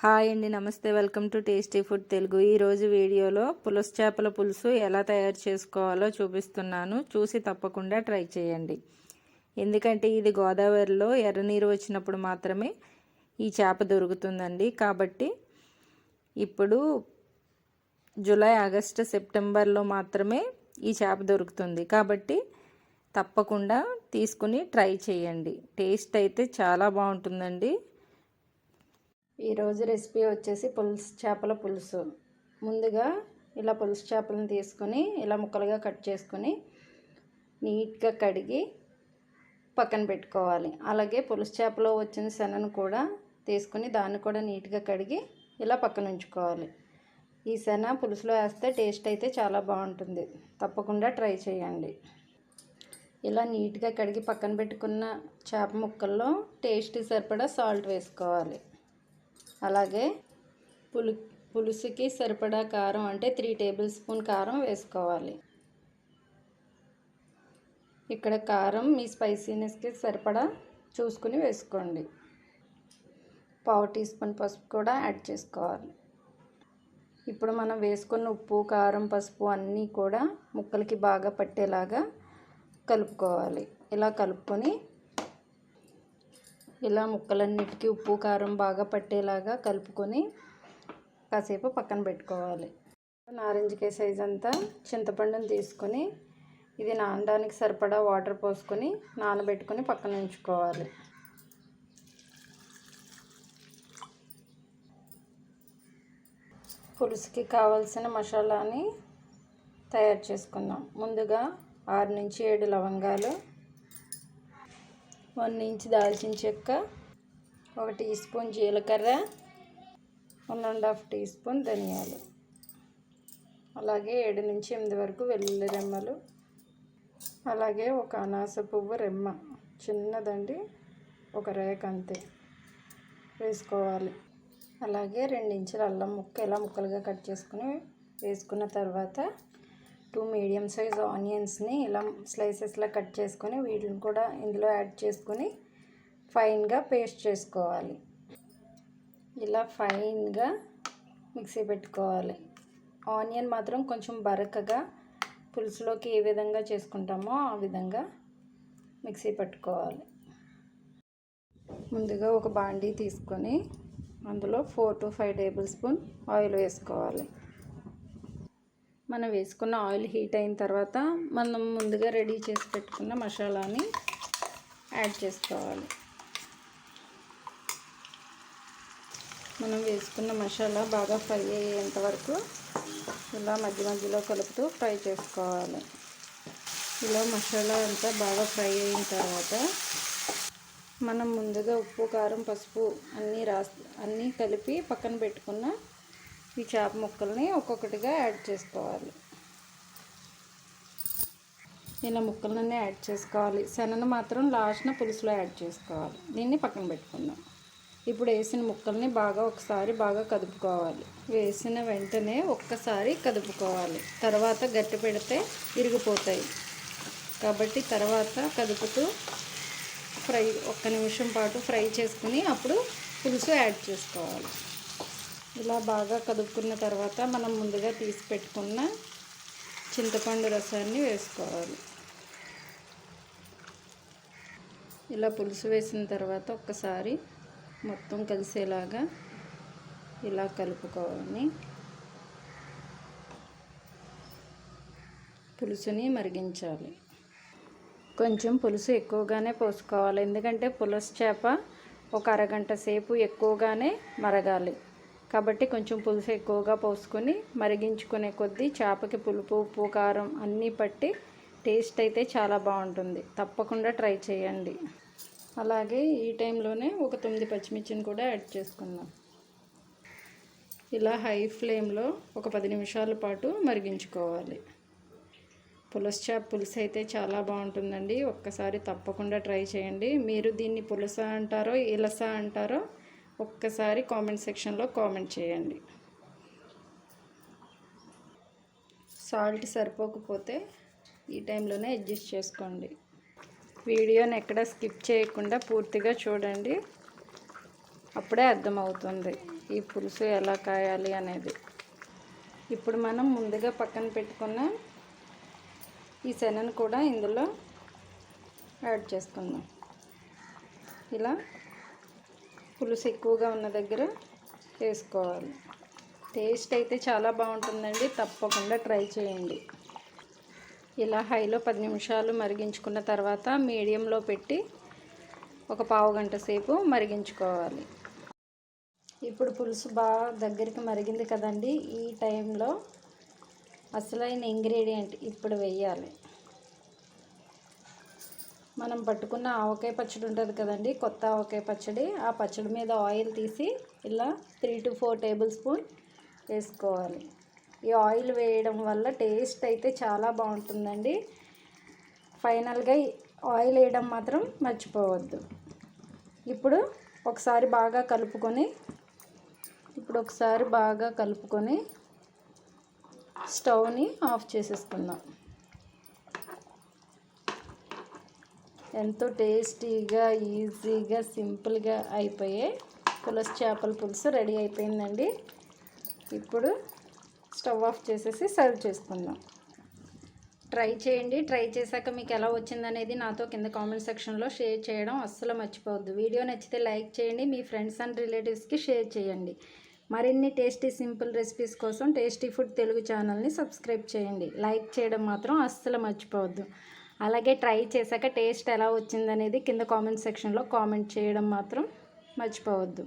Hi అండి నమస్తే. Welcome to tasty food Telugu. ఈరోజు వీడియోలో పులస చేపల పులుసు ఎలా తయారు చేసుకోవాలో చూపిస్తున్నాను. చూసి తప్పకుండా ట్రై చేయండి. ఎందుకంటే ఇది గోదావరిలో ఎర్రనీరు వచ్చినప్పుడు మాత్రమే ఈ చేప దొరుకుతుందండి. కాబట్టి ఇప్పుడు జూలై ఆగస్టు సెప్టెంబర్లో మాత్రమే ఈ చేప దొరుకుతుంది. కాబట్టి తప్పకుండా తీసుకుని ట్రై చేయండి. టేస్ట్ అయితే చాలా బాగుంటుందండి. ఈరోజు రెసిపీ వచ్చేసి పులుసు చేపల పులుసు. ముందుగా ఇలా పులుసు చేపలను తీసుకొని ఇలా ముక్కలుగా కట్ చేసుకొని నీట్గా కడిగి పక్కన పెట్టుకోవాలి. అలాగే పులుసు చేపలో వచ్చిన శనను కూడా తీసుకొని దాన్ని కూడా నీట్గా కడిగి ఇలా పక్కన ఉంచుకోవాలి. ఈ శన పులుసులో వేస్తే టేస్ట్ అయితే చాలా బాగుంటుంది. తప్పకుండా ట్రై చేయండి. ఇలా నీట్గా కడిగి పక్కన పెట్టుకున్న చేప ముక్కల్లో టేస్ట్ సరిపడా సాల్ట్ వేసుకోవాలి. అలాగే పులు పులుసుకి సరిపడా కారం అంటే త్రీ టేబుల్ స్పూన్ కారం వేసుకోవాలి. ఇక్కడ కారం మీ స్పైసీనెస్కి సరిపడా చూసుకుని వేసుకోండి. పావు టీ స్పూన్ పసుపు కూడా యాడ్ చేసుకోవాలి. ఇప్పుడు మనం వేసుకున్న ఉప్పు కారం పసుపు అన్నీ కూడా ముక్కలకి బాగా పట్టేలాగా కలుపుకోవాలి. ఇలా కలుపుకొని ఇలా ముక్కలన్నిటికీ ఉప్పు కారం బాగా పట్టేలాగా కలుపుకొని కాసేపు పక్కన పెట్టుకోవాలి. నారింజకాయ సైజ్ అంతా చింతపండుని తీసుకొని ఇది నానడానికి సరిపడా వాటర్ పోసుకొని నానబెట్టుకొని పక్కన ఉంచుకోవాలి. పులుసుకి కావలసిన మసాలాని తయారు చేసుకుందాం. ముందుగా ఆరు నుంచి ఏడు లవంగాలు వన్ ఇంచ్ దాల్చిన చెక్క ఒక టీ స్పూన్ జీలకర్ర one and half teaspoon ధనియాలు. అలాగే ఏడు నుంచి ఎనిమిది వరకు వెల్లుల్లి రెమ్మలు. అలాగే ఒక అనాస పువ్వు రెమ్మ చిన్నదండి ఒక రేక అంతే. వేసుకోవాలి. అలాగే రెండు ఇంచుల అల్లం ముక్క ఇలా ముక్కలుగా కట్ చేసుకుని వేసుకున్న తర్వాత టూ మీడియం సైజ్ ఆనియన్స్ని ఇలా స్లైసెస్లా కట్ చేసుకొని వీటిని కూడా ఇందులో యాడ్ చేసుకొని ఫైన్గా పేస్ట్ చేసుకోవాలి. ఇలా ఫైన్గా మిక్సీ పెట్టుకోవాలి. ఆనియన్ మాత్రం కొంచెం బరకగా పులుసులోకి ఏ విధంగా చేసుకుంటామో ఆ విధంగా మిక్సీ పెట్టుకోవాలి. ముందుగా ఒక బాండీ తీసుకొని అందులో four to five tablespoon oil వేసుకోవాలి. మనం వేసుకున్న ఆయిల్ హీట్ అయిన తర్వాత మనం ముందుగా రెడీ చేసి పెట్టుకున్న మసాలాని యాడ్ చేసుకోవాలి. మనం వేసుకున్న మసాలా బాగా ఫ్రై అయ్యేంత వరకు ఇలా మధ్య మధ్యలో కలుపుతూ ఫ్రై చేసుకోవాలి. ఇలా మసాలా అంతా బాగా ఫ్రై అయిన తర్వాత మనం ముందుగా ఉప్పు కారం పసుపు అన్నీ రాసి అన్నీ కలిపి పక్కన పెట్టుకున్న ఈ చేప ముక్కల్ని ఒక్కొక్కటిగా యాడ్ చేసుకోవాలి. ఇలా ముక్కలన్నీ యాడ్ చేసుకోవాలి. శనను మాత్రం లాస్ట్న పులుసులో యాడ్ చేసుకోవాలి. దీన్ని పక్కన పెట్టుకుందాం. ఇప్పుడు వేసిన ముక్కల్ని బాగా ఒకసారి బాగా కదుపుకోవాలి. వేసిన వెంటనే ఒక్కసారి కదుపుకోవాలి. తర్వాత గట్టి పెడితే ఇరిగిపోతాయి. కాబట్టి తర్వాత కదుపుతూ ఫ్రై ఒక్క నిమిషం పాటు ఫ్రై చేసుకుని అప్పుడు పులుసు యాడ్ చేసుకోవాలి. ఇలా బాగా కదుపుకున్న తర్వాత మనం ముందుగా తీసి పెట్టుకున్న చింతపండు రసాన్ని వేసుకోవాలి. ఇలా పులుసు వేసిన తర్వాత ఒక్కసారి మొత్తం కలిసేలాగా ఇలా కలుపుకోవాలి పులుసుని మరిగించాలి. కొంచెం పులుసు ఎక్కువగానే పోసుకోవాలి. ఎందుకంటే పులుసు చేప ఒక అరగంట సేపు ఎక్కువగానే మరగాలి. కాబట్టి కొంచెం పులుసు ఎక్కువగా పోసుకొని మరిగించుకునే కొద్దీ చేపకి పులుపు ఉప్పు కారం అన్నీ పట్టి టేస్ట్ అయితే చాలా బాగుంటుంది. తప్పకుండా ట్రై చేయండి. అలాగే ఈ టైంలోనే ఒక తొమ్మిది పచ్చిమిర్చిని కూడా యాడ్ చేసుకుందాం. ఇలా హై ఫ్లేమ్లో ఒక పది నిమిషాల పాటు మరిగించుకోవాలి. పులస చేప పులుసు అయితే చాలా బాగుంటుందండి. ఒక్కసారి తప్పకుండా ట్రై చేయండి. మీరు దీన్ని పులస అంటారో ఇలస అంటారో ఒక్కసారి కామెంట్ సెక్షన్లో కామెంట్ చేయండి. సాల్ట్ సరిపోకపోతే ఈ టైంలోనే అడ్జస్ట్ చేసుకోండి. వీడియోని ఎక్కడ స్కిప్ చేయకుండా పూర్తిగా చూడండి. అప్పుడే అర్థమవుతుంది ఈ పులుసు ఎలా కాయాలి అనేది. ఇప్పుడు మనం ముందుగా పక్కన పెట్టుకున్న ఈ శనను కూడా ఇందులో యాడ్ చేసుకుందాం. ఇలా పులుసు ఎక్కువగా ఉన్న దగ్గర వేసుకోవాలి. టేస్ట్ అయితే చాలా బాగుంటుందండి. తప్పకుండా ట్రై చేయండి. ఇలా హైలో పది నిమిషాలు మరిగించుకున్న తర్వాత మీడియంలో పెట్టి ఒక పావు గంట సేపు మరిగించుకోవాలి. ఇప్పుడు పులుసు బాగా దగ్గరికి మరిగింది కదండి. ఈ టైంలో అసలైన ఇంగ్రీడియంట్ ఇప్పుడు వేయాలి. మనం పట్టుకున్న ఆవకాయ పచ్చడి ఉంటుంది కదండి కొత్త ఆవకాయ పచ్చడి. ఆ పచ్చడి మీద ఆయిల్ తీసి ఇలా three to four tablespoon వేసుకోవాలి. ఈ ఆయిల్ వేయడం వల్ల టేస్ట్ అయితే చాలా బాగుంటుందండి. ఫైనల్గా ఆయిల్ వేయడం మాత్రం మర్చిపోవద్దు. ఇప్పుడు ఒకసారి బాగా కలుపుకొని ఇప్పుడు ఒకసారి బాగా కలుపుకొని స్టవ్ని ఆఫ్ చేసేసుకుందాం. ఎంతో టేస్టీగా ఈజీగా సింపుల్గా అయిపోయే పులస చేపల పులుసు రెడీ అయిపోయిందండి. ఇప్పుడు స్టవ్ ఆఫ్ చేసేసి సర్వ్ చేసుకుందాం. ట్రై చేయండి. ట్రై చేశాక మీకు ఎలా వచ్చిందనేది నాతో కింద కామెంట్ సెక్షన్లో షేర్ చేయడం అస్సలు మర్చిపోవద్దు. వీడియో నచ్చితే లైక్ చేయండి. మీ ఫ్రెండ్స్ అండ్ రిలేటివ్స్కి షేర్ చేయండి. మరిన్ని టేస్టీ సింపుల్ రెసిపీస్ కోసం టేస్టీ ఫుడ్ తెలుగు ఛానల్ని సబ్స్క్రైబ్ చేయండి. లైక్ చేయడం మాత్రం అస్సలు మర్చిపోవద్దు. అలాగే ట్రై చేశాక టేస్ట్ ఎలా వచ్చిందనేది కింద కామెంట్ సెక్షన్లో కామెంట్ చేయడం మాత్రం మర్చిపోవద్దు.